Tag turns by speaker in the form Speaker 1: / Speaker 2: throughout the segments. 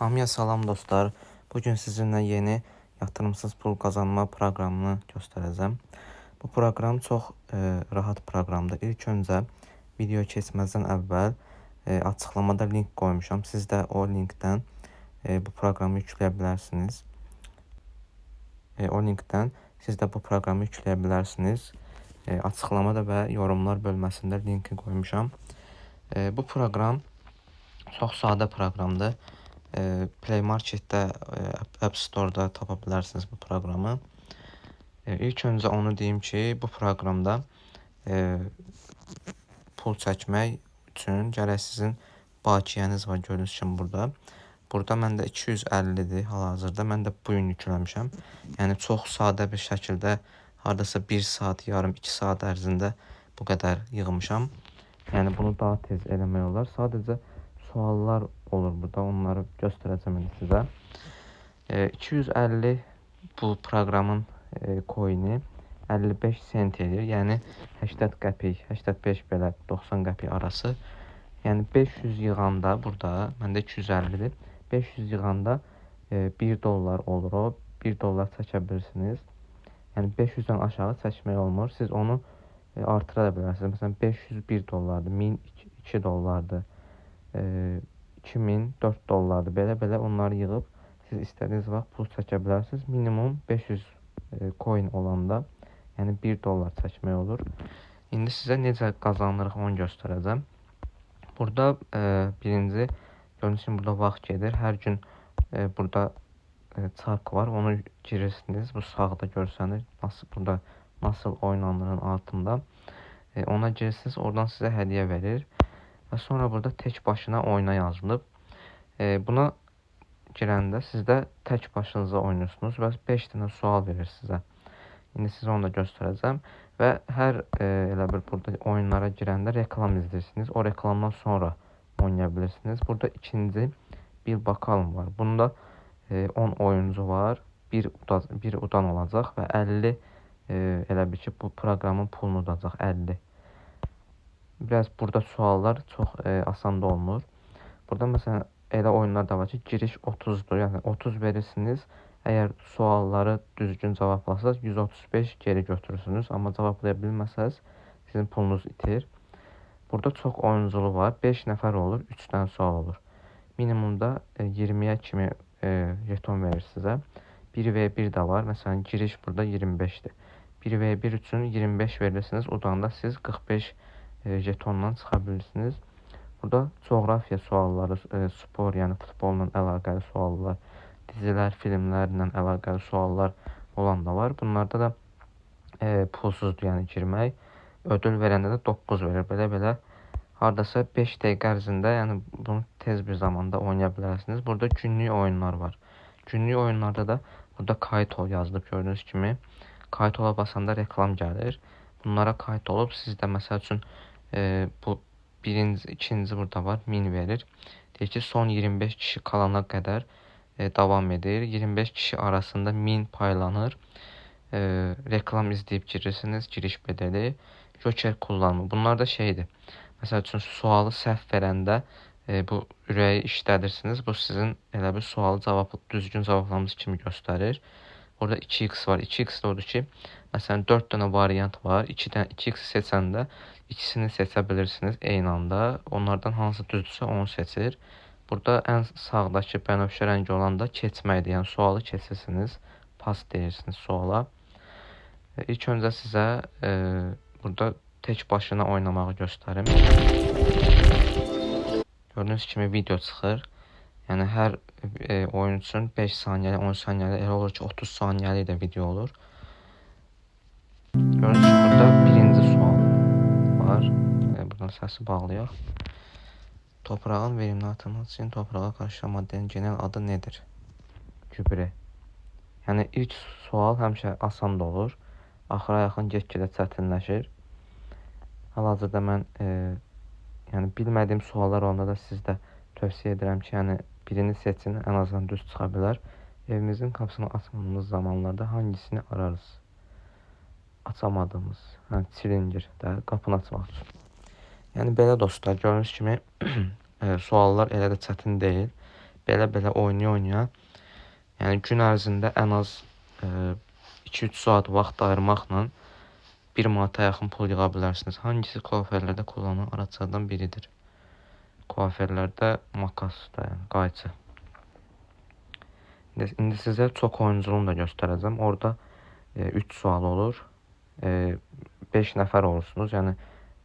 Speaker 1: Hamıya salam dostlar. Bugün sizinlə yeni yatırımsız pul qazanma proqramını göstərəcəm. Bu proqram çox e, rahat proqramdır. İlk öncə video keçməzdən əvvəl e, açıqlamada link qoymuşam. Siz də o linkdən e, bu proqramı yükləyə. E, o linkdən siz də bu proqramı yükləyə bilərsiniz. E, açıqlamada və yorumlar bölməsində linki qoymuşam. E, bu proqram çox sadə proqramdır. E, Play Marketdə, e, App Store-da tapa bilərsiniz bu proqramı. E, ilk öncə onu deyim ki, bu proqramda e, pul çəkmək üçün gərək sizin bakiyəniz var gördüyünüz kimi burada. Burada məndə 250-dir hal-hazırda. Mən də bu gün yükləmişəm. Yəni çox sadə bir şəkildə hardasa 1 saat, yarım 2 saat ərzində bu qədər yığmışam. Yəni bunu daha tez eləmək olar. Sadəcə suallar olur burada. Onları göstərəcəm indi sizə. E, 250 bu proqramın e, coini 55 sent edir. Yəni 80 qəpik, 85 belə 90 qəpik arası. Yəni 500 yığanda burada məndə 250-dir. 500 yığanda e, 1 dollar olur o. 1 dollar çəkə bilirsiniz. Yəni 500-dən aşağı çəkmək olmur. Siz onu e, artıra da bilərsiniz. Məsələn 501 dollardır, 1000 2 dollardır. E, 2000 4 dollardır. Belə-belə onları yığıb siz istədiyiniz vaxt pul çəkə bilərsiniz. Minimum 500 e, coin olanda, yəni 1 dollar çəkmək olur. İndi sizə necə qazanırıq onu göstərəcəm. Burada e, birinci gördüyünüz burada vaxt gedir. Hər gün e, burada e, çark var. Onu girirsiniz. Bu sağda görsənir. Nasıl burada nasıl oynanırın altında. E, ona girirsiniz. Oradan sizə hədiyyə verir. Və sonra burada tək başına oyna yazılıb. E, buna girəndə siz də tək başınıza oynayırsınız və 5 dənə sual verir sizə. İndi sizə onu da göstərəcəm və hər e, elə bir burada oyunlara girəndə reklam izləyirsiniz. O reklamdan sonra oynaya bilirsiniz. Burada ikinci bir bakalım var. Bunda e, 10 oyuncu var. Bir udan, bir udan olacaq və 50 e, elə bir ki bu proqramın pulunu udacaq 50. Biraz burada suallar çox e, asan da olmur. Burada məsələn elə oyunlar da var ki, giriş 30-dur. Yəni 30 verirsiniz. Əgər sualları düzgün cavablasanız 135 geri götürürsünüz. Amma cevablaya bilməsəz sizin pulunuz itir. Burada çox oyunculu var. 5 nəfər olur, 3 dənə sual olur. Minimumda e, 20-yə kimi e, jeton verir sizə. 1v1 də var. Məsələn, giriş burada 25-dir. 1v1 üçün 25 verirsiniz. Udanda siz 45 e, jetondan çıxa bilirsiniz. Burada coğrafiya sualları, e, spor, yəni futbolla əlaqəli suallar, dizilər, filmlərlə əlaqəli suallar olan da var. Bunlarda da e, pulsuzdur, yəni girmək. Ödül verəndə də 9 verir. Belə-belə hardasa 5 dəqiqə ərzində, yəni bunu tez bir zamanda oynaya bilərsiniz. Burada günlük oyunlar var. Günlük oyunlarda da burada kayıt ol yazılıb gördüyünüz kimi. Kayıt ola basanda reklam gəlir. Bunlara kayıt olub siz də məsəl üçün e, bu birinci, ikinci burada var, min verir. Deyir ki, son 25 kişi kalana qədər e, davam edir. 25 kişi arasında min paylanır. E, reklam izləyib girirsiniz, giriş bedeli. Joker kullanımı. Bunlar da şeydir. Məsəl üçün sualı səhv verəndə e, bu ürəyi işlədirsiniz. Bu sizin elə bir sualı cavab düzgün cavablamış kimi göstərir. Orada 2x var. 2x də odur ki, məsələn 4 dənə variant var. 2 dənə 2x seçəndə ikisini seçə bilirsiniz eyni anda. Onlardan hansı düzdürsə onu seçir. Burada ən sağdakı bənövşə rəngi olan da keçməkdir. Yəni sualı keçirsiniz, pas deyirsiniz suala. E, ilk öncə sizə e, burada tək başına oynamağı göstərim. Gördüyünüz kimi video çıxır. Yəni hər e, oyun üçün 5 saniyəli, 10 saniyəli, elə olur ki 30 saniyəli də video olur. Gördüyünüz kimi burada. Səsi bağlayaq. Toprağın verimli artırması için toprağa karışan maddenin genel adı nedir? Gübre. Yəni ilk sual həmişə asan da olur. Axıra yaxın get-gedə çətinləşir. Hal-hazırda mən e, yəni bilmədiyim suallar olanda da sizdə tövsiyə edirəm ki, yəni birini seçin, ən azından düz çıxa bilər. Evimizin qapısını açmadığımız zamanlarda hangisini ararız? Açamadığımız, hə, çilingir də qapını açmaq üçün. Yəni belə dostlar, gördüyünüz kimi e, suallar elə də çətin deyil. belə-belə oynaya-oynaya yəni gün ərzində ən az e, 2-3 saat vaxt ayırmaqla 1 manata yaxın pul yığa bilərsiniz. Hangisi kuaförlərdə kullanılan araçlardan biridir? Kuaförlərdə makas da, yəni qayçı. İndi, indi sizə çox oyunculuğunu da göstərəcəm. Orada 3 sual olur. 5 nəfər olursunuz. Yəni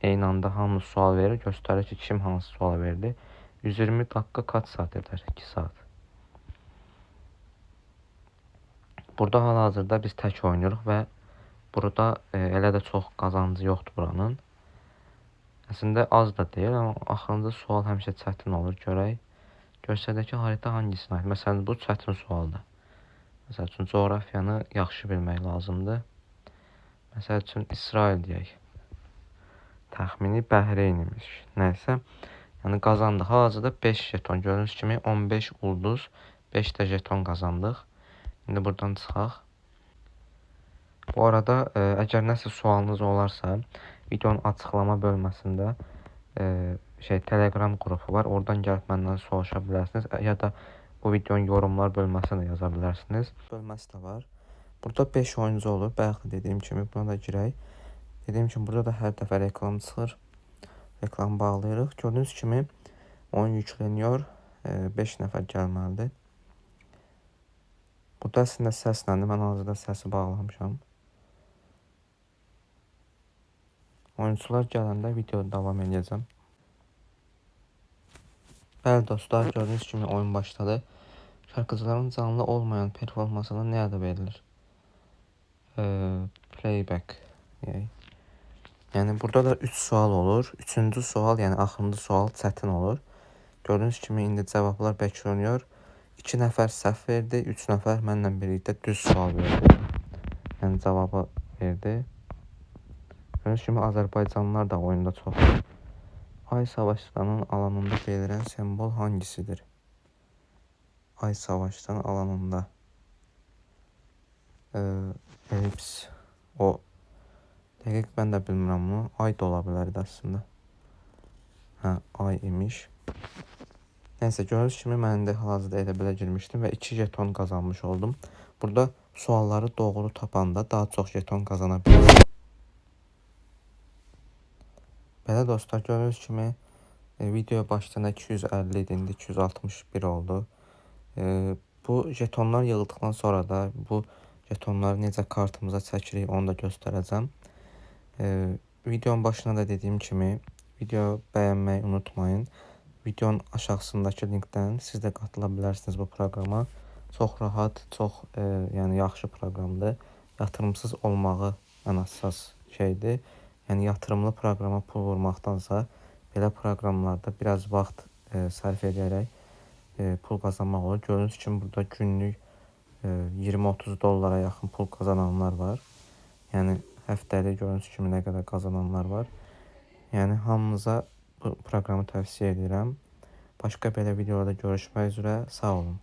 Speaker 1: eyni anda hamı sual verir, göstərir ki, kim hansı sual verdi. 120 dakika kaç saat eder? 2 saat. Burada hal-hazırda biz tək oynayırıq və burada e, elə də çox qazancı yoxdur buranın. Əslində az da deyil, amma axırıncı sual həmişə çətin olur. Görək. Göstərdəki xəritə hangisinə aid? Məsələn, bu çətin sualdır. Məsəl üçün coğrafiyanı yaxşı bilmək lazımdır. Məsəl üçün İsrail deyək. Təxmini Bəhreyn imiş. Nəysə, yəni qazandıq. Hal-hazırda 5 jeton gördüyünüz kimi 15 ulduz, 5 də jeton qazandıq. İndi buradan çıxaq. Bu arada e, əgər nəsə sualınız olarsa, videonun açıqlama bölməsində e, şey Telegram qrupu var. Oradan gəlib məndən soruşa bilərsiniz. Ya da bu videonun yorumlar bölməsinə də yaza bilərsiniz. Bölməsi də var. Burada 5 oyuncu olur. Bayaq da dediyim kimi buna da girək. Dediyim kimi burada da hər dəfə reklam çıxır. Reklam bağlayırıq. Gördüyünüz kimi oyun yükleniyor. 5 nəfər gəlməlidir. Burada əslində səsləndir. Mən hazırda səsi bağlamışam. Oyuncular gələndə videoda davam edəcəm. Bəli dostlar, gördüyünüz kimi oyun başladı. Şarkıcıların canlı olmayan performansına nə adı verilir? Ee, playback. Yəni, yəni burada da 3 sual olur. 3-cü sual, yəni axırıncı sual çətin olur. Gördüyünüz kimi indi cavablar bəkləniyor. 2 nəfər səhv verdi, 3 nəfər mənlə birlikdə düz sual verdi. Yəni cavabı verdi. Gördüyünüz kimi Azərbaycanlılar da oyunda çoxdur. Ay savaşlarının alanında beliren sembol hangisidir? Ay savaşların alanında. Ee, elips. O dəqiq ben də bilmirəm bunu. Ay da ola bilərdi əslində. Hə, ay imiş. Nəysə, gördüyünüz kimi mən də hal-hazırda elə belə girmişdim və 2 jeton qazanmış oldum. Burada sualları doğru tapanda daha çox jeton qazana bilirsiniz. Belə dostlar gördüyünüz kimi e, video başdan 250 idi, indi 261 oldu. E, bu jetonlar yığıldıqdan sonra da bu jetonları necə kartımıza çəkirik onu da göstərəcəm. E, videonun başında da dediyim kimi video bəyənməyi unutmayın. Videonun aşağısındakı linkdən siz də qatıla bilərsiniz bu proqrama. Çox rahat, çox e, yəni yaxşı proqramdır. Yatırımsız olmağı ən əsas şeydir. Yəni yatırımlı proqrama pul vurmaqdansa belə proqramlarda biraz vaxt e, sərf edərək e, pul qazanmaq olur. Gördüyünüz kimi burada günlük e, 20-30 dollara yaxın pul qazananlar var. Yəni həftəlik gördüyünüz kimi nə qədər qazananlar var. Yəni hamınıza bu proqramı tövsiyə edirəm. Başqa belə videolarda görüşmək üzrə sağ olun.